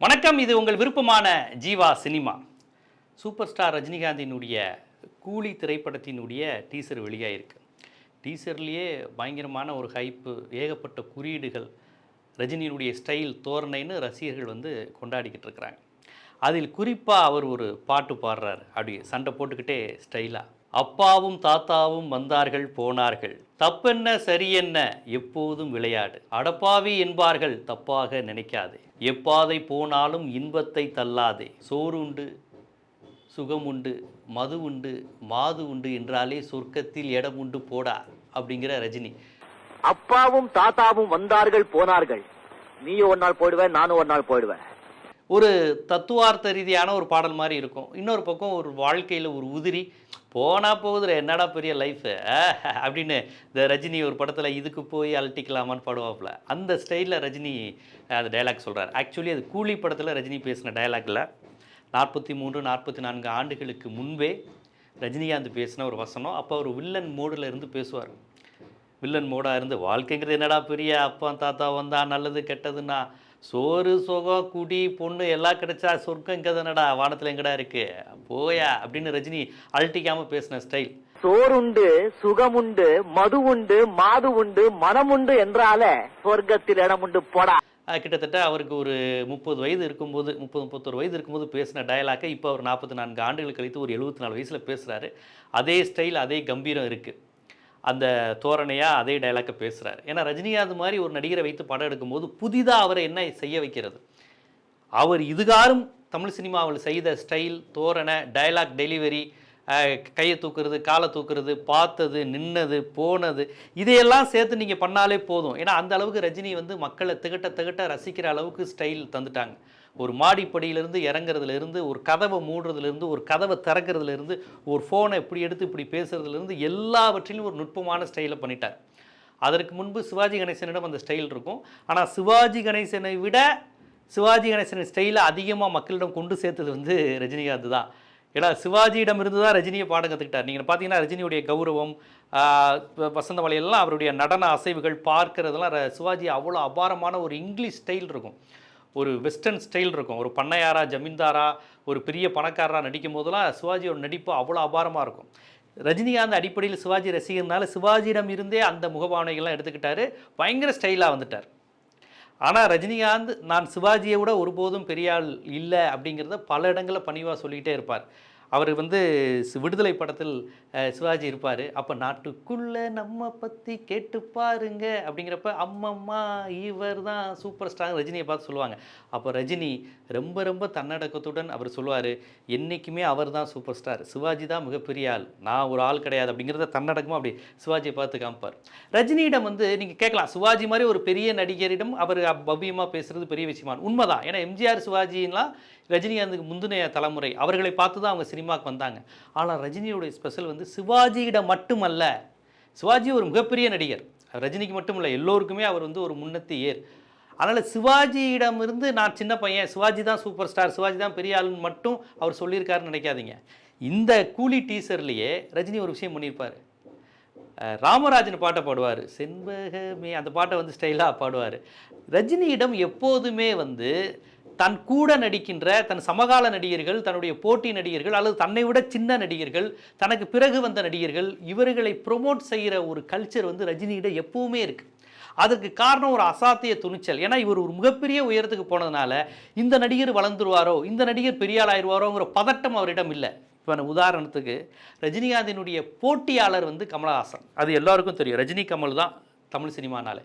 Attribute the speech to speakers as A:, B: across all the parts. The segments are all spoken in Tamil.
A: வணக்கம் இது உங்கள் விருப்பமான ஜீவா சினிமா. சூப்பர் ஸ்டார் ரஜினிகாந்தினுடைய கூலி திரைப்படத்தினுடைய டீசர் வெளியாயிருக்கு. டீசர்லேயே பயங்கரமான ஒரு ஹைப்பு ஏகப்பட்ட குறியீடுகள் ரஜினியினுடைய ஸ்டைல் தோரணைன்னு ரசிகர்கள் வந்து கொண்டாடிக்கிட்டு இருக்கிறாங்க. அதில் குறிப்பாக அவர் ஒரு பாட்டு பாடுறார். அப்படி சண்டை போட்டுக்கிட்டே ஸ்டைலாக அப்பாவும் தாத்தாவும் வந்தார்கள் போனார்கள். தப்பென்ன சரியென்ன எப்போதும் விளையாடு. அடப்பாவி என்பார்கள் தப்பாக நினைக்காதே. எப்பாதை போனாலும் இன்பத்தை தள்ளாதே. சோறு உண்டு சுகம் உண்டு மது உண்டு மாது உண்டு என்றாலே சொர்க்கத்தில் இடம் உண்டு போடா அப்படிங்கிற ரஜினி.
B: அப்பாவும் தாத்தாவும் வந்தார்கள் போனார்கள். நீயும் ஒரு நாள் போயிடுவ நானும் ஒரு நாள் போயிடுவேன்
A: ஒரு தத்துவார்த்த ரீதியான ஒரு பாடல் மாதிரி இருக்கும். இன்னொரு பக்கம் ஒரு வாழ்க்கையில் ஒரு உதிரி போனால் போகுதுல என்னடா பெரிய லைஃபு அப்படின்னு இந்த ரஜினி ஒரு படத்தில் இதுக்கு போய் அலட்டிக்கலாமான்னு பாடுவாப்புல. அந்த ஸ்டைலில் ரஜினி அந்த டைலாக் சொல்கிறார் ஆக்சுவலி அது கூலி படத்தில் ரஜினி பேசின டைலாக்ல நாற்பத்தி மூன்று நாற்பத்தி நான்கு ஆண்டுகளுக்கு முன்பே ரஜினிகாந்த் பேசின ஒரு வசனம். அப்போ அவர் வில்லன் மோடில் இருந்து பேசுவார். வில்லன் மோடாக இருந்து வாழ்க்கைங்கிறது என்னடா பெரிய அப்பா தாத்தா வந்தா நல்லது கெட்டதுன்னா சோறு சுகம் குடி பொண்ணு எல்லாம் கிடைச்சா சொர்க்கம் இங்கே தானடா வானத்தில் எங்கடா இருக்கு? போயா அப்படின்னு ரஜினி அழட்டிக்காமல் பேசின ஸ்டைல்
B: சோறுண்டு சுகமுண்டு மது உண்டு மாது உண்டு மனமுண்டு என்றாலே சொர்க்கத்தில் இடம் உண்டு போடா
A: கிட்டத்தட்ட அவருக்கு ஒரு முப்பது வயது இருக்கும்போது முப்பது முப்பத்தொரு வயது இருக்கும்போது பேசின டயலாக்கை இப்போ அவர் நாற்பத்தி நான்கு ஆண்டுகள் கழித்து ஒரு எழுபத்தி நாலு வயசில் பேசுகிறாரு அதே ஸ்டைல் அதே கம்பீரம் இருக்குது அந்த தோரணையாக அதே டைலாக்கை பேசுகிறார் ஏன்னா ரஜினிகாந்த் மாதிரி ஒரு நடிகரை வைத்து படம் எடுக்கும்போது புதிதாக அவரை என்ன செய்ய வைக்கிறது? அவர் இதுகாரும் தமிழ் சினிமாவில் செய்த ஸ்டைல் தோரணை டயலாக் டெலிவரி கையை தூக்குறது காலை தூக்குறது பார்த்தது நின்னது போனது இதையெல்லாம் சேர்த்து நீங்கள் பண்ணாலே போதும். ஏன்னா அந்த அளவுக்கு ரஜினி வந்து மக்களை திகட்ட திகட்ட ரசிக்கிற அளவுக்கு ஸ்டைல் தந்துட்டாங்க. ஒரு மாடிப்படியிலேருந்து இறங்குறதுலேருந்து ஒரு கதவை மூடுறதுலேருந்து ஒரு கதவை திறக்கிறதுலேருந்து ஒரு ஃபோனை இப்படி எடுத்து இப்படி பேசுகிறதுலேருந்து எல்லாவற்றிலும் ஒரு நுட்பமான ஸ்டைலை பண்ணிட்டார். அதற்கு முன்பு சிவாஜி கணேசனிடம் அந்த ஸ்டைல் இருக்கும். ஆனால் சிவாஜி கணேசனை விட சிவாஜி கணேசன் ஸ்டைலை அதிகமாக மக்களிடம் கொண்டு சேர்த்தது வந்து ரஜினிகாந்த் தான். ஏன்னா சிவாஜியிடம் இருந்து தான் ரஜினியை பாடம் கற்றுக்கிட்டார் நீங்கள் பார்த்தீங்கன்னா ரஜினியுடைய கௌரவம் வசந்த வலையெல்லாம் அவருடைய நடன அசைவுகள் பார்க்கறதெல்லாம் சிவாஜி அவ்வளோ அபாரமான ஒரு இங்கிலீஷ் ஸ்டைல் இருக்கும். ஒரு வெஸ்டர்ன் ஸ்டைல் இருக்கும். ஒரு பண்ணையாரா ஜமீன்தாரா ஒரு பெரிய பணக்காரராக நடிக்கும் போதெல்லாம் சிவாஜியோட நடிப்பு அவ்வளோ அபாரமாக இருக்கும். ரஜினிகாந்த் அடிப்படையில் சிவாஜி ரசிகர்னால சிவாஜியிடம் இருந்தே அந்த முகபாவனைகள்லாம் எடுத்துக்கிட்டாரு. பயங்கர ஸ்டைலாக வந்துட்டார். ஆனால் ரஜினிகாந்த் நான் சிவாஜியை விட ஒருபோதும் பெரிய ஆள் இல்லை அப்படிங்கிறத பல இடங்களில் பணிவாக சொல்லிக்கிட்டே இருப்பார். அவர் வந்து விடுதலை படத்தில் சிவாஜி இருப்பார். அப்போ நாட்டுக்குள்ளே நம்ம பற்றி கேட்டு பாருங்க அப்படிங்கிறப்ப அம்மம்மா இவர் தான் சூப்பர் ஸ்டார் ரஜினியை பார்த்து சொல்லுவாங்க. அப்போ ரஜினி ரொம்ப ரொம்ப தன்னடக்கத்துடன் அவர் சொல்லுவார் என்றைக்குமே அவர் தான் சூப்பர் ஸ்டார் சிவாஜி தான் மிகப்பெரிய ஆள். நான் ஒரு ஆள் கிடையாது. அப்படிங்கிறத தன்னடக்கமாக அப்படி சிவாஜியை பார்த்து காமிப்பார். ரஜினியிடம் வந்து நீங்கள் கேட்கலாம். சிவாஜி மாதிரி ஒரு பெரிய நடிகரிடம் அவர் பவ்யமாக பேசுகிறது பெரிய விஷயமா. உண்மைதான். ஏன்னா எம்ஜிஆர் சிவாஜின்லாம் ரஜினிகாந்துக்கு முந்தினைய தலைமுறை. அவர்களை பார்த்து தான் அவங்க சினிமாவுக்கு வந்தாங்க. ஆனால் ரஜினியோடைய ஸ்பெஷல் வந்து சிவாஜியிடம் மட்டுமல்ல சிவாஜி ஒரு மிகப்பெரிய நடிகர். ரஜினிக்கு மட்டும் இல்லை எல்லோருக்குமே அவர் வந்து ஒரு முன்னத்தி ஏர். அதனால் சிவாஜியிடம் இருந்து நான் சின்ன பையன் சிவாஜி தான் சூப்பர் ஸ்டார் சிவாஜி தான் பெரிய ஆளுன்னு மட்டும் அவர் சொல்லியிருக்காருன்னு நினைக்காதீங்க. இந்த கூலி டீசர்லேயே ரஜினி ஒரு விஷயம் பண்ணியிருப்பார். ராமராஜன் பாட்டை பாடுவார். செண்பகமே அந்த பாட்டை வந்து ஸ்டைலாக பாடுவார். ரஜினியிடம் எப்போதுமே வந்து தன் கூட நடிக்கின்ற தன் சமகால நடிகர்கள் தன்னுடைய போட்டி நடிகர்கள் அல்லது தன்னை விட சின்ன நடிகர்கள் தனக்கு பிறகு வந்த நடிகர்கள் இவர்களை ப்ரொமோட் செய்கிற ஒரு கல்ச்சர் வந்து ரஜினியிடம் எப்பவுமே இருக்குது அதுக்கு காரணம் ஒரு அசாத்திய துணிச்சல். ஏன்னா இவர் ஒரு மிகப்பெரிய உயரத்துக்கு போனதுனால இந்த நடிகர் வளர்ந்துருவாரோ இந்த நடிகர் பெரியாள் ஆயிடுவாரோங்கிற பதட்டம் அவரிடம் இல்லை. இப்போ உதாரணத்துக்கு ரஜினிகாந்தினுடைய போட்டியாளர் வந்து கமலஹாசன். அது எல்லாருக்கும் தெரியும். ரஜினி கமல் தான் தமிழ் சினிமானாலே.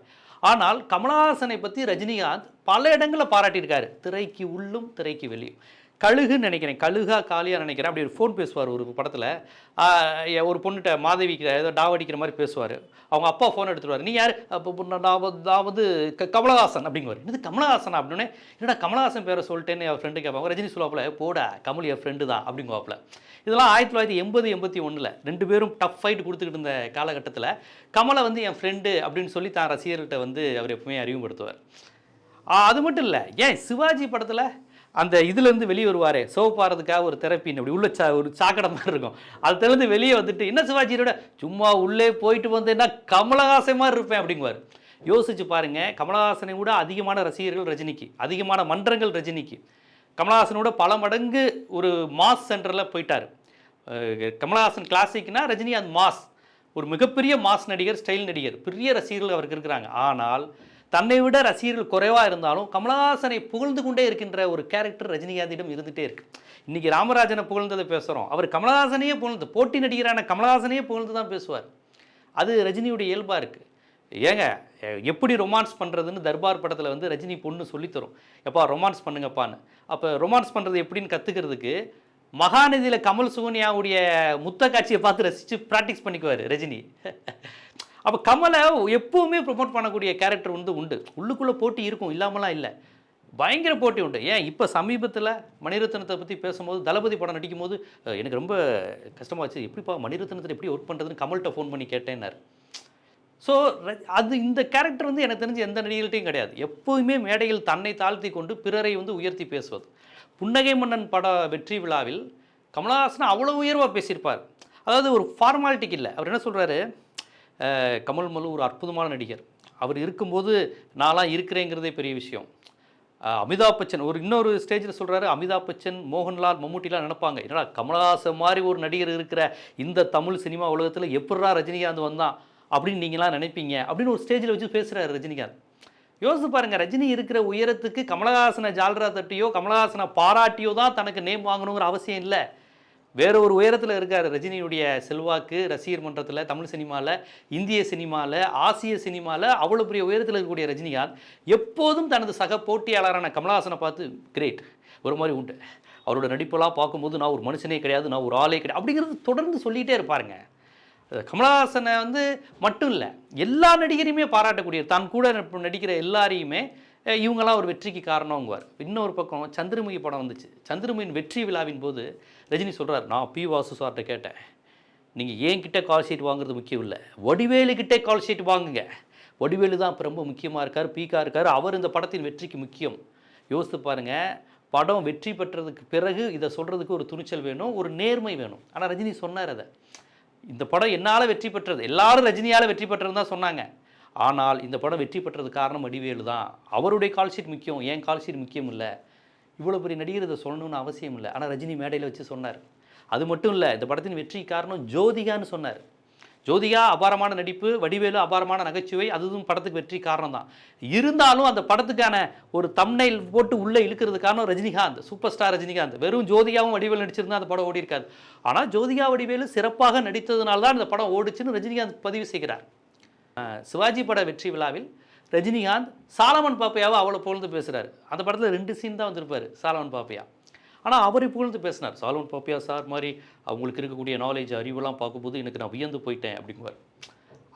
A: ஆனால் கமலஹாசனை பற்றி ரஜினிகாந்த் பல இடங்களில் பாராட்டியிருக்காரு. திரைக்கு உள்ளும் திரைக்கு வெளியும். கழுகுன்னு நினைக்கிறேன். கழுகா காலியாக நினைக்கிறேன். அப்படி ஒரு ஃபோன் பேசுவார் ஒரு படத்தில். ஒரு பொண்ணுகிட்ட மாதவிக்கு ஏதோ டாவடிக்கிற மாதிரி பேசுவார். அவங்க அப்பா ஃபோன் எடுத்துருவார். நீ யார்? அப்போ நான் க- கமலஹாசன் அப்படிங்குவார். இது கமலஹாசன்? அப்படின்னு என்னடா கமலஹாசன் பேரை சொல்லிட்டேன்னு என் ஃப்ரெண்டு கேட்பாங்க ரஜினி சொல்லுவாப்பில் போடா கமல் என் ஃப்ரெண்டு தான் அப்படிங்குவாப்பில். இதெல்லாம் ஆயிரத்தி தொள்ளாயிரத்தி எண்பது எண்பத்தி ஒன்றில் ரெண்டு பேரும் டஃப் ஃபைட் கொடுத்துக்கிட்டு இருந்த காலகட்டத்தில் கமலை வந்து என் ஃப்ரெண்டு அப்படின்னு சொல்லி தான் ரசிகர்கள்ட்ட வந்து அவர் எப்பவுமே அறிமுகப்படுத்துவார். அது மட்டும் இல்லை. ஏன் சிவாஜி படத்தில் அந்த இதுலேருந்து வெளியே வருவார். சோப்பாறதுக்காக ஒரு தெரப்பின்னு அப்படி உள்ள சா ஒரு சாக்கடை மாதிரி இருக்கும். அதுலேருந்து வெளியே வந்துட்டு என்ன சிவாஜியோட சும்மா உள்ளே போயிட்டு வந்தேன்னா கமலஹாசன் மாதிரி இருப்பேன் அப்படிங்குவார். யோசிச்சு பாருங்கள் கமலஹாசனை விட அதிகமான ரசிகர்கள் ரஜினிக்கு அதிகமான மன்றங்கள் ரஜினிக்கு. கமலஹாசனோட பல மடங்கு ஒரு மாஸ் சென்டரில் போயிட்டார். கமலஹாசன் கிளாசிக்னா ரஜினிகாந்த் மாஸ். ஒரு மிகப்பெரிய மாஸ் நடிகர் ஸ்டைல் நடிகர் பெரிய ரசிகர்கள் அவருக்கு இருக்கிறாங்க. ஆனால் தன்னை விட ரசிகர்கள் குறைவாக இருந்தாலும் கமலஹாசனை புகழ்ந்து கொண்டே இருக்கின்ற ஒரு கேரக்டர் ரஜினிகாந்திடம் இருந்துகிட்டே இருக்கு. இன்னைக்கு ராமராஜனை புகழ்ந்ததை பேசுகிறோம் அவர் கமலஹாசனையே புகழ்ந்து போட்டி நடிகரான கமலஹாசனையே புகழ்ந்து தான் பேசுவார். அது ரஜினியுடைய இயல்பாக இருக்குது ஏங்க எப்படி ரொமான்ஸ் பண்ணுறதுன்னு தர்பார் படத்தில் வந்து ரஜினி பொண்ணு சொல்லித்தரும். எப்பா ரொமான்ஸ் பண்ணுங்கப்பான்னு. அப்போ ரொமான்ஸ் பண்ணுறது எப்படின்னு கற்றுக்கிறதுக்கு மகாநதியில் கமல் சுகன்யாவுடைய முத்த காட்சியை பார்த்து ரசித்து ப்ராக்டிஸ் பண்ணிக்குவார் ரஜினி. அப்போ கமலை எப்போவுமே ப்ரொமோட் பண்ணக்கூடிய கேரக்டர் வந்து உண்டு. உள்ளுக்குள்ளே போட்டி இருக்கும் இல்லாமலாம் இல்லை. பயங்கர போட்டி உண்டு. ஏன்? இப்போ சமீபத்தில் மணிரத்னத்தை பற்றி பேசும்போது தளபதி படம் நடிக்கும் போது எனக்கு ரொம்ப கஷ்டமாச்சு எப்படிப்பா மணிரத்னத்தில் எப்படி ஒர்க் பண்ணுறதுன்னு கமல்கிட்ட ஃபோன் பண்ணி கேட்டேன்னாரு. ஸோ அது இந்த கேரக்டர் வந்து எனக்கு தெரிஞ்சு எந்த நடிகர்கள்ட்டையும் கிடையாது. எப்போதுமே மேடையில் தன்னை தாழ்த்தி கொண்டு பிறரை வந்து உயர்த்தி பேசுவது. புன்னகை மன்னன் பட வெற்றி விழாவில் கமலஹாசன் அவ்வளோ உயர்வாக பேசியிருப்பார். அதாவது ஒரு ஃபார்மாலிட்டிக்கு இல்லை. அவர் என்ன சொல்கிறாரு கமல் மலு ஒரு அற்புதமான நடிகர். அவர் இருக்கும்போது நான்லாம் இருக்கிறேங்கிறதே பெரிய விஷயம். அமிதாப் பச்சன் ஒரு இன்னொரு ஸ்டேஜில் சொல்கிறாரு அமிதாப் பச்சன் மோகன்லால் மம்முட்டிலாம் நினைப்பாங்க என்னடா கமலஹாசன் மாதிரி ஒரு நடிகர் இருக்கிற இந்த தமிழ் சினிமா உலகத்தில் எப்படா ரஜினிகாந்த் வந்தான் அப்படின்னு நீங்களாம் நினைப்பீங்க அப்படின்னு ஒரு ஸ்டேஜில் வச்சு பேசுகிறாரு ரஜினிகாந்த். யோசித்து பாருங்கள் ரஜினி இருக்கிற உயரத்துக்கு கமலஹாசனை ஜால்ரா தட்டியோ கமலஹாசனை பாராட்டியோ தான் தனக்கு நேம் வாங்கணுங்கிற அவசியம் இல்லை. வேற ஒரு உயரத்தில் இருக்கார் ரஜினியுடைய செல்வாக்கு ரசிகர் மன்றத்தில் தமிழ் சினிமாவில் இந்திய சினிமாவில் ஆசிய சினிமாவில் அவ்வளோ பெரிய உயரத்தில் இருக்கக்கூடிய ரஜினிகாந்த் எப்போதும் தனது சக போட்டியாளரான கமலஹாசனை பார்த்து கிரேட் ஒரு மாதிரி உண்டு. அவரோட நடிப்பெல்லாம் பார்க்கும்போது நான் ஒரு மனுஷனே கிடையாது நான் ஒரு ஆளே கிடையாது. அப்படிங்கிறது தொடர்ந்து சொல்லிகிட்டே இருப்பாருங்க. கமலஹாசனை வந்து மட்டும் இல்லை எல்லா நடிகரையுமே பாராட்டக்கூடிய தான் கூட நடிக்கிற எல்லாரையுமே இவங்களாம் இவங்கெல்லாம் ஒரு வெற்றிக்கு காரணங்குவார் இன்னொரு பக்கம் சந்திரமுகி படம் வந்துச்சு. சந்திரமுகியின் வெற்றி விழாவின் போது ரஜினி சொல்கிறார் நான் பி வாசு சார்கிட்ட கேட்டேன். நீங்கள் ஏன் கிட்டே கால் ஷீட் வாங்குறது முக்கியம் இல்லை? வடிவேலு கிட்டே கால் ஷீட் வாங்குங்க. வடிவேலு தான் இப்போ ரொம்ப முக்கியமாக இருக்கார் பீக்காக இருக்கார். அவர் இந்த படத்தின் வெற்றிக்கு முக்கியம். யோசித்து பாருங்கள் படம் வெற்றி பெற்றதுக்கு பிறகு இதை சொல்கிறதுக்கு ஒரு துணிச்சல் வேணும் ஒரு நேர்மை வேணும். ஆனால் ரஜினி சொன்னார் அதை. இந்த படம் என்னால் வெற்றி பெற்றது எல்லாரும் ரஜினியால் வெற்றி பெற்றது தான் சொன்னாங்க. ஆனால் இந்த படம் வெற்றி பெற்றது காரணம் வடிவேலு தான். அவருடைய கால்ஷீட் முக்கியம் ஏன் கால்ஷீட் முக்கியம் இல்லை? இவ்வளோ பெரிய நடிகர் இதை சொல்லணும்னு அவசியம் இல்லை. ஆனால் ரஜினி மேடையில் வச்சு சொன்னார். அது மட்டும் இல்லை இந்த படத்தின் வெற்றி காரணம் ஜோதிகான்னு சொன்னார். ஜோதிகா அபாரமான நடிப்பு வடிவேலு அபாரமான நகைச்சுவை அதுவும் படத்துக்கு வெற்றி காரணம் தான். இருந்தாலும் அந்த படத்துக்கான ஒரு தம்னைல் போட்டு உள்ளே இழுக்கிறது காரணம் ரஜினிகாந்த் சூப்பர் ஸ்டார் ரஜினிகாந்த். வெறும் ஜோதிகாவும் வடிவேலு நடிச்சிருந்தா அந்த படம் ஓடி இருக்காது ஆனால் ஜோதிகா வடிவேலு சிறப்பாக நடித்ததுனால தான் இந்த படம் ஓடிச்சுன்னு ரஜினிகாந்த் பதிவு செய்கிறார். சிவாஜி பட வெற்றி விழாவில் ரஜினிகாந்த் சாலமன் பாப்பையாவை அவ்வளோ புகழ்ந்து பேசுகிறார் அந்த படத்தில் ரெண்டு சீன் தான் வந்திருப்பார் சாலமன் பாப்பையா. ஆனால் அவரை புகழ்ந்து பேசினார். சாலமன் பாப்பையா சார் மாதிரி அவங்களுக்கு இருக்கக்கூடிய நாலேஜ் அறிவுலாம் பார்க்கும்போது எனக்கு நான் வியந்து போயிட்டேன் அப்படிங்குவார்.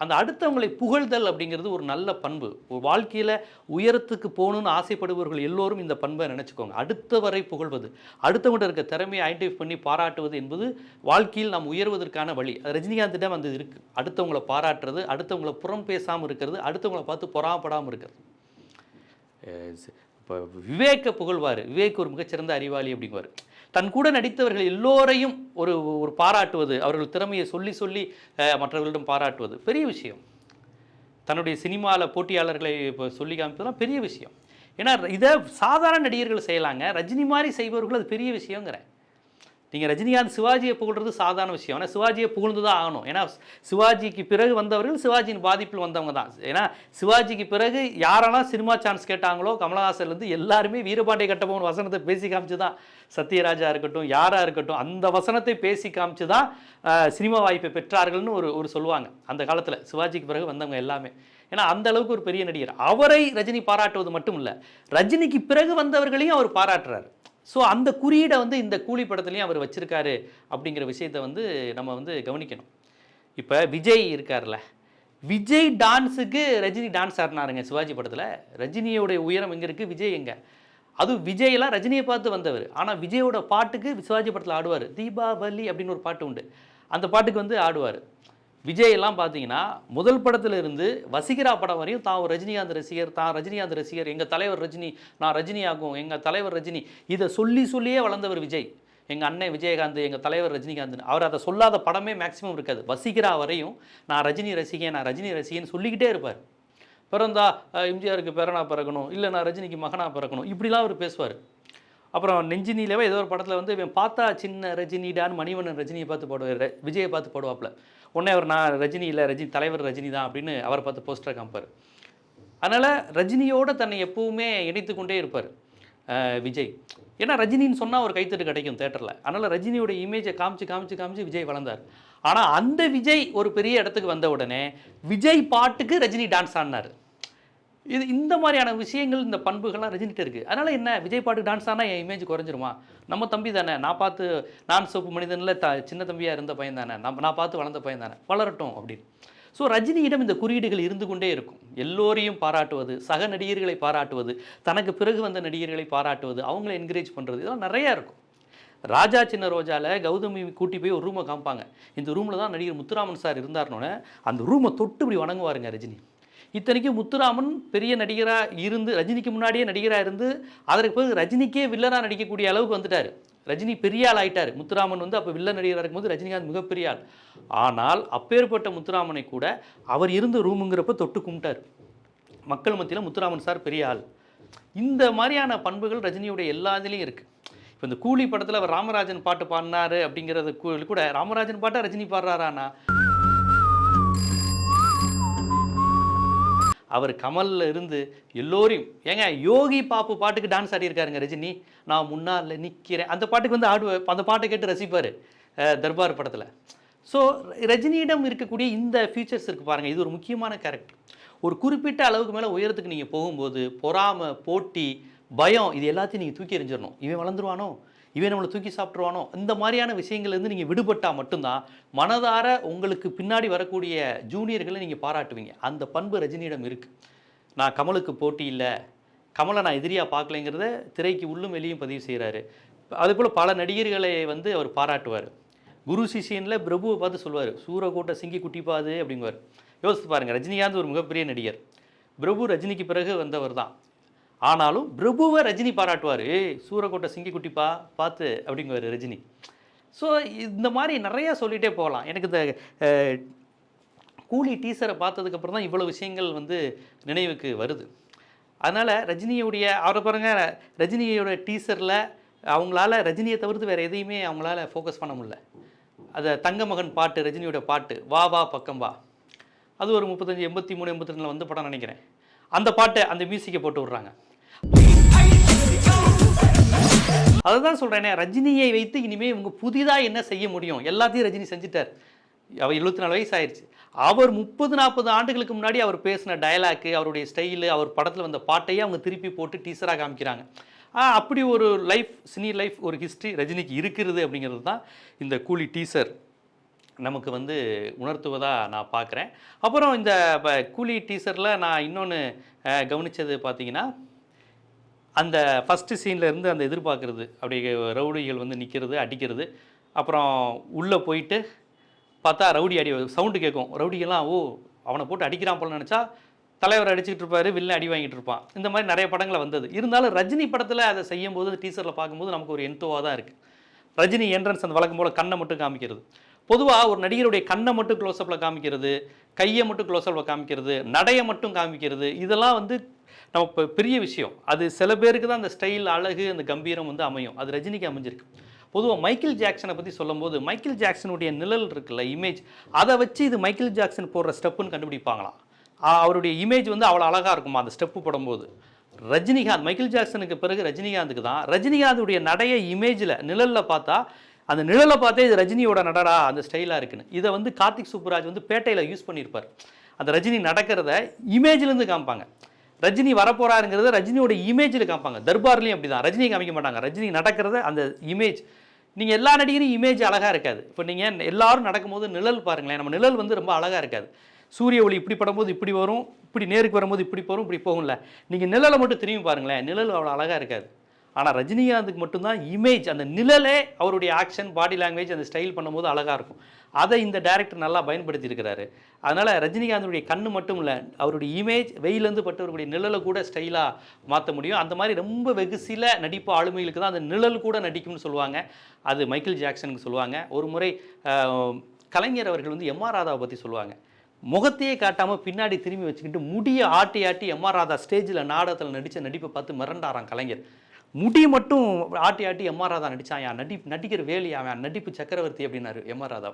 A: அந்த அடுத்தவங்களை புகழ்தல் அப்படிங்கிறது ஒரு நல்ல பண்பு. ஒரு வாழ்க்கையில் உயரத்துக்கு போகணும்னு ஆசைப்படுபவர்கள் எல்லோரும் இந்த பண்பை நினச்சிக்கோங்க. அடுத்தவரை புகழ்வது. அடுத்தவங்கள்ட்ட இருக்க திறமையை ஐடென்டிஃபை பண்ணி பாராட்டுவது என்பது வாழ்க்கையில் நாம் உயர்வதற்கான வழி. அது ரஜினிகாந்திடம் அந்த இருக்குது அடுத்தவங்களை பாராட்டுறது அடுத்தவங்களை புறம் பேசாமல் இருக்கிறது அடுத்தவங்களை பார்த்து பொறாப்படாமல் இருக்கிறது. இப்போ விவேக்க புகழ்வார். விவேக் ஒரு மிகச்சிறந்த அறிவாளி அப்படிங்குவார். தன் கூட நடித்தவர்கள் எல்லோரையும் ஒரு ஒரு பாராட்டுவது அவர்கள் திறமையை சொல்லி சொல்லி மற்றவர்களிடம் பாராட்டுவது பெரிய விஷயம். தன்னுடைய சினிமாவில் போட்டியாளர்களை இப்போ சொல்லி காமிப்பதெல்லாம் பெரிய விஷயம். ஏன்னா இதை சாதாரண நடிகர்கள் செய்யலாங்க. ரஜினி மாதிரி செய்பவர்கள் அது பெரிய விஷயங்கிறேன் நீங்கள் ரஜினிகாந்த் சிவாஜியை புகழ்றது சாதாரண விஷயம். ஆனால் சிவாஜியை புகழ்ந்து தான் ஆகணும். ஏன்னா சிவாஜிக்கு பிறகு வந்தவர்கள் சிவாஜியின் பாதிப்பில் வந்தவங்க தான். ஏன்னா சிவாஜிக்கு பிறகு யாரெல்லாம் சினிமா சான்ஸ் கேட்டாங்களோ கமலஹாசன்லேருந்து எல்லாருமே வீரபாண்டிய கட்டபொம்மன் வசனத்தை பேசி காமிச்சு தான் சத்யராஜா இருக்கட்டும் யாராக இருக்கட்டும் அந்த வசனத்தை பேசி காமிச்சு தான் சினிமா வாய்ப்பை பெற்றார்கள்னு ஒரு ஒரு சொல்லுவாங்க. அந்த காலத்தில் சிவாஜிக்கு பிறகு வந்தவங்க எல்லாமே. ஏன்னா அந்த அளவுக்கு ஒரு பெரிய நடிகர். அவரை ரஜினி பாராட்டுவது மட்டும் இல்லை ரஜினிக்கு பிறகு வந்தவர்களையும் அவர் பாராட்டுறாரு. ஸோ அந்த குறியீடை வந்து இந்த கூலி படத்துலையும் அவர் வச்சுருக்காரு அப்படிங்கிற விஷயத்தை வந்து நம்ம வந்து கவனிக்கணும். இப்போ விஜய் இருக்கார்ல விஜய் டான்ஸுக்கு ரஜினி டான்ஸ் ஆடினாருங்க சிவாஜி படத்தில். ரஜினியோடைய உயரம் எங்கே இருக்குது விஜய் எங்கே? அதுவும் விஜயெல்லாம் ரஜினியை பார்த்து வந்தவர். ஆனால் விஜயோட பாட்டுக்கு சிவாஜி படத்தில் ஆடுவார். தீபாவளி அப்படின்னு ஒரு பாட்டு உண்டு. அந்த பாட்டுக்கு வந்து ஆடுவார். விஜய் எல்லாம் பார்த்தீங்கன்னா முதல் படத்துல இருந்து படம் வரையும் தான் ஒரு ரஜினிகாந்த் ரசிகர் தான் ரஜினிகாந்த் ரசிகர் எங்கள் தலைவர் ரஜினி நான் ரஜினி ஆகும் எங்கள் தலைவர் ரஜினி. இதை சொல்லி சொல்லியே வளர்ந்தவர் விஜய். எங்கள் அண்ணன் விஜயகாந்த் எங்கள் தலைவர் ரஜினிகாந்த் அவர் அதை சொல்லாத படமே மேக்ஸிமம் இருக்காது. வசிகரா வரையும் நான் ரஜினி ரசிகன் நான் ரஜினி ரசிகன் சொல்லிக்கிட்டே இருப்பார். பிறந்தா எம்ஜிஆருக்கு பேரனா பிறக்கணும் இல்லை நான் ரஜினிக்கு மகனாக பிறக்கணும் இப்படிலாம் அவர் பேசுவார். அப்புறம் நெஞ்சினிலவே ஏதோ ஒரு படத்தில் வந்து இவன் பார்த்தா சின்ன ரஜினிடான்னு மணிவண்ணன் ரஜினியை பார்த்து போடுவார் விஜயை பார்த்து போடுவாப்புல. உடனே அவர் நான் ரஜினி இல்லை ரஜினி தலைவர் ரஜினி தான் அப்படின்னு அவரை பார்த்து போஸ்டர் காமிப்பார். அதனால் ரஜினியோட தன்னை எப்பவுமே இணைத்து கொண்டே இருப்பார் விஜய். ஏன்னா ரஜினின்னு சொன்னால் ஒரு கைத்தட்டு கிடைக்கும் தேட்டரில் அதனால் ரஜினியோட இமேஜை காமிச்சு காமிச்சு காமிச்சு விஜய் வளர்ந்தார். ஆனால் அந்த விஜய் ஒரு பெரிய இடத்துக்கு வந்த உடனே விஜய் பாட்டுக்கு ரஜினி டான்ஸ் ஆடினார். இது இந்த மாதிரியான விஷயங்கள் இந்த பண்புகள்லாம் ரஜினிகிட்ட இருக்குது அதனால் என்ன விஜய் பாட்டு டான்ஸ் ஆனால் என் இமேஜ் குறைஞ்சிருமா? நம்ம தம்பி தானே நான் பார்த்து நான் சோப்பு மனிதனில் த சின்ன தம்பியாக இருந்த பையன் தானே நம்ம நான் பார்த்து வளர்ந்த பையன் தானே வளரட்டும் அப்படின்னு. ஸோ ரஜினியிடம் இந்த குறியீடுகள் இருந்து கொண்டே இருக்கும். எல்லோரையும் பாராட்டுவது சக நடிகர்களை பாராட்டுவது தனக்கு பிறகு வந்த நடிகர்களை பாராட்டுவது அவங்கள என்கரேஜ் பண்ணுறது இதெல்லாம் நிறையா இருக்கும். ராஜா சின்ன ரோஜாவில் கௌதமி கூட்டி போய் ஒரு ரூமை காமிப்பாங்க. இந்த ரூமில் தான் நடிகர் முத்துராமன் சார் இருந்தார்னோடனே அந்த ரூமை தொட்டு இப்படி வணங்குவாருங்க ரஜினி. இத்தனைக்கும் முத்துராமன் பெரிய நடிகராக இருந்து ரஜினிக்கு முன்னாடியே நடிகராக இருந்து அதற்கு பிறகு ரஜினிக்கே வில்லனாக நடிக்கக்கூடிய அளவுக்கு வந்துட்டார். ரஜினி பெரிய ஆள் ஆயிட்டார். முத்துராமன் வந்து அப்போ வில்ல நடிகராக இருக்கும்போது ரஜினிகாந்த் மிகப்பெரிய ஆள். ஆனால் அப்பேற்பட்ட முத்துராமனை கூட அவர் இருந்த ரூமுங்கிறப்ப தொட்டு கும்பிட்டார். மக்கள் மத்தியில் முத்துராமன் சார் பெரிய ஆள். இந்த மாதிரியான பண்புகள் ரஜினியுடைய எல்லா இதுலேயும் இருக்குது இப்போ இந்த கூலி படத்தில் அவர் ராமராஜன் பாட்டு பாடினாரு அப்படிங்கிறது கூ- கூட ராமராஜன் பாட்டை ரஜினி பாடுறாரானா? அவர் கமல்ல இருந்து எல்லோரையும் ஏங்க யோகி பாப்பு பாட்டுக்கு டான்ஸ் ஆடியிருக்காருங்க ரஜினி. நான் முன்னால் நிற்கிறேன் அந்த பாட்டுக்கு வந்து ஆடுவ அந்த பாட்டை கேட்டு ரசிப்பார் தர்பார் படத்தில். ஸோ ரஜினியிடம் இருக்கக்கூடிய இந்த ஃபீச்சர்ஸ் இருக்குது பாருங்கள் இது ஒரு முக்கியமான கேரக்டர் ஒரு குறிப்பிட்ட அளவுக்கு மேலே உயரத்துக்கு நீங்கள் போகும்போது பொறாமை போட்டி பயம் இது எல்லாத்தையும் நீங்கள் தூக்கி எறிஞ்சிடணும். இவன் வளர்ந்துருவானோ? இவன் நம்மளை தூக்கி சாப்பிட்ருவானோ இந்த மாதிரியான விஷயங்கள்லேருந்து நீங்கள் விடுபட்டால் மட்டும்தான் மனதார உங்களுக்கு பின்னாடி வரக்கூடிய ஜூனியர்களை நீங்கள் பாராட்டுவீங்க. அந்த பண்பு ரஜினியிடம் இருக்குது நான் கமலுக்கு போட்டி இல்லை. கமலை நான் எதிரியாக பார்க்கலைங்கிறத திரைக்கு உள்ளும் வெளியும் பதிவு செய்கிறாரு அதுபோல் பல நடிகர்களை வந்து அவர் பாராட்டுவார். குரு சிஷியனில் பிரபுவை பார்த்து சொல்லுவார் சூரக்கோட்டை சிங்கி குட்டிப்பாது அப்படிங்குவார். யோசித்து பாருங்கள் ரஜினிகாந்த் ஒரு மிகப்பெரிய நடிகர். பிரபு ரஜினிக்கு பிறகு வந்தவர் தான். ஆனாலும் பிரபுவை ரஜினி பாராட்டுவார். சூரக்கோட்டை சிங்கி குட்டிப்பா பார்த்து அப்படிங்குவார் ரஜினி. ஸோ இந்த மாதிரி நிறையா சொல்லிகிட்டே போகலாம். எனக்கு இந்த கூலி டீசரை பார்த்ததுக்கப்புறம் தான் இவ்வளோ விஷயங்கள் வந்து நினைவுக்கு வருது. அதனால் ரஜினியுடைய அவரை பாருங்க ரஜினியோட டீசரில் அவங்களால ரஜினியை தவிர்த்து வேறு எதையுமே அவங்களால ஃபோக்கஸ் பண்ண முடியல. அதை தங்கமகன் பாட்டு ரஜினியோட பாட்டு வா வா பக்கம் வா. அது ஒரு முப்பத்தஞ்சு எண்பத்தி மூணு எண்பத்தி ரெண்டில் வந்து படம் நினைக்கிறேன். அந்த பாட்டை அந்த மியூசிக்கை போட்டு விட்றாங்க. அதை தான் சொல்கிறேனே ரஜினியை வைத்து இனிமேல் இவங்க புதிதாக என்ன செய்ய முடியும்? எல்லாத்தையும் ரஜினி செஞ்சுட்டார். அவர் எழுபத்தி நாலு வயசு ஆயிடுச்சு அவர் முப்பது நாற்பது ஆண்டுகளுக்கு முன்னாடி அவர் பேசின டயலாக்கு அவருடைய ஸ்டைலு அவர் படத்தில் வந்த பாட்டையே அவங்க திருப்பி போட்டு டீசராக காமிக்கிறாங்க. அப்படி ஒரு லைஃப் சினி லைஃப் ஒரு ஹிஸ்ட்ரி ரஜினிக்கு இருக்கிறது அப்படிங்கிறது தான் இந்த கூலி டீசர் நமக்கு வந்து உணர்த்துவதாக நான் பார்க்குறேன் அப்புறம் இந்த ப- கூலி டீசரில் நான் இன்னொன்று கவனித்தது பார்த்தீங்கன்னா அந்த ஃபஸ்ட்டு சீனில் இருந்து அந்த எதிர்பார்க்குறது அப்படி ரவுடிகள் வந்து நிற்கிறது அடிக்கிறது. அப்புறம் உள்ளே போயிட்டு பார்த்தா ரவுடி அடி சவுண்டு கேட்கும். ரவுடிகள்லாம் ஓ அவனை போட்டு அடிக்கிறான் போல நினச்சா தலைவர் அடிச்சுட்டு இருப்பாரு வில்லன் அடி வாங்கிட்டு இருப்பான். இந்த மாதிரி நிறைய படங்களை வந்தது. இருந்தாலும் ரஜினி படத்தில் அதை செய்யும்போது டீசரில் பார்க்கும்போது நமக்கு ஒரு எந்தோவாக தான் இருக்குது ரஜினி என்ட்ரன்ஸ் அந்த வழக்கம் போல் கண்ணை மட்டும் காமிக்கிறது. பொதுவாக ஒரு நடிகருடைய கண்ணை மட்டும் க்ளோஸ்அப்பில் காமிக்கிறது கையை மட்டும் க்ளோஸ்அப்பில் காமிக்கிறது நடையை மட்டும் காமிக்கிறது இதெல்லாம் வந்து நம்ம இப்போ பெரிய விஷயம். அது சில பேருக்கு தான் அந்த ஸ்டைல் அழகு அந்த கம்பீரம் வந்து அமையும். அது ரஜினிக்கு அமைஞ்சிருக்கு. பொதுவாக மைக்கேல் ஜாக்சனை பற்றி சொல்லும்போது மைக்கேல் ஜாக்சனுடைய நிழல் இருக்குல்ல இமேஜ் அதை வச்சு இது மைக்கேல் ஜாக்சன் போடுற ஸ்டெப்புன்னு கண்டுபிடிப்பாங்களாம். அவருடைய இமேஜ் வந்து அவ்வளோ அழகாக இருக்குமா அந்த ஸ்டெப்பு போடும்போது? ரஜினிகாந்த் மைக்கேல் ஜாக்சனுக்கு பிறகு ரஜினிகாந்துக்கு தான் ரஜினிகாந்துடைய நடைய இமேஜில் நிழலில் பார்த்தா அந்த நிழலை பார்த்தே இது ரஜினியோட நடடா அந்த ஸ்டைலாக இருக்குன்னு. இதை வந்து கார்த்திக் சூப்பராஜ் வந்து பேட்டையில் யூஸ் பண்ணியிருப்பார். அந்த ரஜினி நடக்கிறத இமேஜ்லேருந்து காமிப்பாங்க. ரஜினி வரப்போறாருங்கிறத ரஜினியோட இமேஜில் காமிப்பாங்க. தர்பார்லையும் அப்படி தான் ரஜினி காமிக்க மாட்டாங்க. ரஜினி நடக்கிறத அந்த இமேஜ் நீங்கள் எல்லா நடிகரும் இமேஜ் அழகாக இருக்காது. இப்போ நீங்கள் எல்லாரும் நடக்கும்போது நிழல் பாருங்களேன். நம்ம நிழல் வந்து ரொம்ப அழகாக இருக்காது. சூரிய ஒளி இப்படி படும்போது இப்படி வரும் இப்படி நேருக்கு வரும்போது இப்படி போகும் இப்படி போகும்ல. நீங்கள் நிழலை மட்டும் திரும்பி பாருங்களேன். நிழல் அவ்வளோ அழகாக இருக்காது. ஆனால் ரஜினிகாந்துக்கு மட்டும்தான் இமேஜ் அந்த நிழலே அவருடைய ஆக்ஷன் பாடி லாங்குவேஜ் அந்த ஸ்டைல் பண்ணும்போது அழகாக இருக்கும். அதை இந்த டேரக்டர் நல்லா பயன்படுத்தி இருக்கிறாரு அதனால் ரஜினிகாந்தனுடைய கண்ணு மட்டும் இல்லை அவருடைய இமேஜ் வெயிலேருந்து பட்டவருடைய நிழலை கூட ஸ்டைலாக மாற்ற முடியும். அந்த மாதிரி ரொம்ப வெகு சில நடிப்பு ஆளுமைகளுக்கு தான் அந்த நிழல் கூட நடிக்கும்னு சொல்லுவாங்க. அது மைக்கேல் ஜாக்சனுக்கு சொல்லுவாங்க. ஒரு முறை கலைஞர் அவர்கள் வந்து எம் ஆர் ராதாவை பற்றி சொல்லுவாங்க. முகத்தையே காட்டாமல் பின்னாடி திரும்பி வச்சுக்கிட்டு முடியை ஆட்டி ஆட்டி எம்ஆர் ராதா ஸ்டேஜில் நாடகத்தில் நடித்த நடிப்பை பார்த்து மிரண்டாராம் கலைஞர். முடி மட்டும் ஆட்டி ஆட்டி எம்ஆர் ராதா நடித்தான் என் நடி நடிக்கிற வேலி அவன் நடிப்பு சக்கரவர்த்தி அப்படின்னாரு எம்ஆர் ராதா.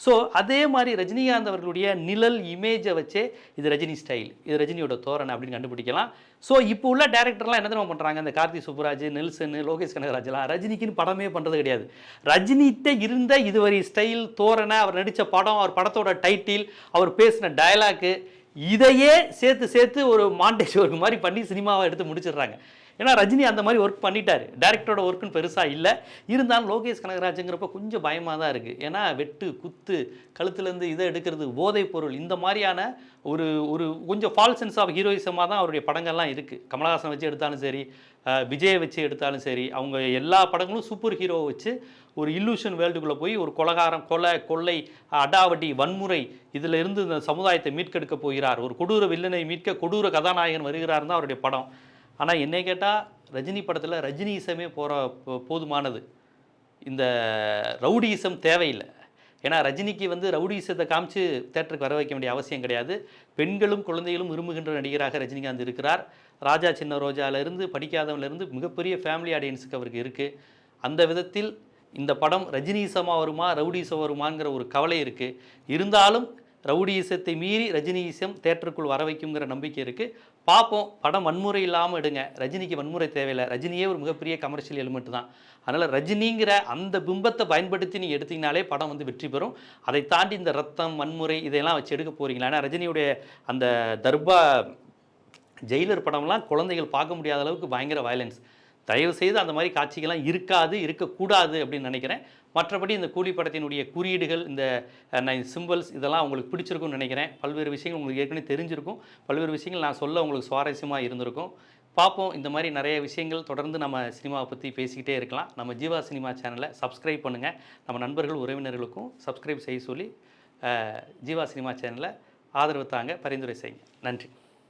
A: ஸோ அதே மாதிரி ரஜினிகாந்த் அவர்களுடைய நிழல் இமேஜை வச்சே இது ரஜினி ஸ்டைல் இது ரஜினியோட தோரணை அப்படின்னு கண்டுபிடிக்கலாம். ஸோ இப்போ உள்ள டேரக்டர்லாம் என்ன தெரியுமா பண்ணுறாங்க இந்த கார்த்தி சுப்புராஜ் நெல்சன் லோகேஷ் கனகராஜ்லாம் ரஜினிக்குன்னு படமே பண்ணுறது கிடையாது. ரஜினிகிட்ட இருந்த இதுவரை ஸ்டைல் தோரணை அவர் நடித்த படம் அவர் படத்தோட டைட்டில் அவர் பேசின டயலாக்கு இதையே சேர்த்து சேர்த்து ஒரு மாண்டேஜ் ஒரு மாதிரி பண்ணி சினிமாவை எடுத்து முடிச்சிடுறாங்க. ஏன்னா ரஜினி அந்த மாதிரி ஒர்க் பண்ணிட்டார். டேரக்டரோட ஒர்க்குன்னு பெருசாக இல்லை. இருந்தாலும் லோகேஷ் கனகராஜுங்கிறப்ப கொஞ்சம் பயமாக தான் இருக்குது ஏன்னா வெட்டு குத்து கழுத்துலேருந்து இதை எடுக்கிறது போதைப் பொருள் இந்த மாதிரியான ஒரு ஒரு கொஞ்சம் ஃபால் சென்ஸ் ஆஃப் ஹீரோயிசமாக தான் அவருடைய படங்கள்லாம் இருக்குது கமலஹாசன் வச்சு எடுத்தாலும் சரி விஜயை வச்சு எடுத்தாலும் சரி அவங்க எல்லா படங்களும் சூப்பர் ஹீரோவை வச்சு ஒரு இல்லூஷன் வேர்ல்டுக்குள்ளே போய் ஒரு கொலகாரம் கொலை கொள்ளை அடாவடி வன்முறை இதில் இருந்து இந்த சமுதாயத்தை மீட்கெடுக்க போகிறார். ஒரு கொடூர வில்லனை மீட்க கொடூர கதாநாயகன் வருகிறார் தான் அவருடைய படம். ஆனால் என்னை கேட்டால் ரஜினி படத்தில் ரஜினி இசமே போகிற போதுமானது. இந்த ரவுடியிசம் தேவையில்லை. ஏன்னா ரஜினிக்கு வந்து ரவுடியிசத்தை காமிச்சு தேட்டருக்கு வர வைக்க வேண்டிய அவசியம் கிடையாது. பெண்களும் குழந்தைகளும் விரும்புகின்ற நடிகராக ரஜினிகாந்த் இருக்கிறார். ராஜா சின்ன ரோஜாவிலிருந்து படிக்காதவன்லேருந்து மிகப்பெரிய ஃபேமிலி ஆடியன்ஸுக்கு அவருக்கு இருக்குது அந்த விதத்தில் இந்த படம் ரஜினிசமாக வருமா ரவுடிசம் வருமாங்கிற ஒரு கவலை இருக்குது இருந்தாலும் ரவுடியிசத்தை மீறி ரஜினியிசம் தேட்டருக்குள் வர வைக்குங்கிற நம்பிக்கை இருக்குது பார்ப்போம். படம் வன்முறை இல்லாமல் எடுங்க. ரஜினிக்கு வன்முறை தேவையில்லை. ரஜினியே ஒரு மிகப்பெரிய கமர்ஷியல் எலிமெண்ட் தான். அதனால் ரஜினிங்கிற அந்த பிம்பத்தை பயன்படுத்தி நீங்கள் எடுத்தீங்கனாலே படம் வந்து வெற்றி பெறும். அதை தாண்டி இந்த ரத்தம் வன்முறை இதையெல்லாம் வச்சு எடுக்க போகிறீங்களா ஏன்னா ரஜினியுடைய அந்த தர்பா ஜெயிலர் படம்லாம் குழந்தைகள் பார்க்க முடியாத அளவுக்கு பயங்கர வயலன்ஸ் தயவு செய்து அந்த மாதிரி காட்சிகள்லாம் இருக்காது இருக்கக்கூடாது அப்படின்னு நினைக்கிறேன். மற்றபடி இந்த கூலி படத்தினுடைய குறியீடுகள் இந்த சிம்பிள்ஸ் இதெல்லாம் உங்களுக்கு பிடிச்சிருக்கும்னு நினைக்கிறேன். பல்வேறு விஷயங்கள் உங்களுக்கு ஏற்கனவே தெரிஞ்சிருக்கும். பல்வேறு விஷயங்கள் நான் சொல்ல உங்களுக்கு சுவாரஸ்யமாக இருந்திருக்கும். பார்ப்போம். இந்த மாதிரி நிறைய விஷயங்கள் தொடர்ந்து நம்ம சினிமாவை பற்றி பேசிக்கிட்டே இருக்கலாம். நம்ம ஜீவா சினிமா சேனலை சப்ஸ்கிரைப் பண்ணுங்கள் நம்ம நண்பர்கள் உறவினர்களுக்கும் சப்ஸ்கிரைப் செய்ய சொல்லி ஜீவா சினிமா சேனலை ஆதரவு தாங்க பரிந்துரை செய்யுங்க. நன்றி.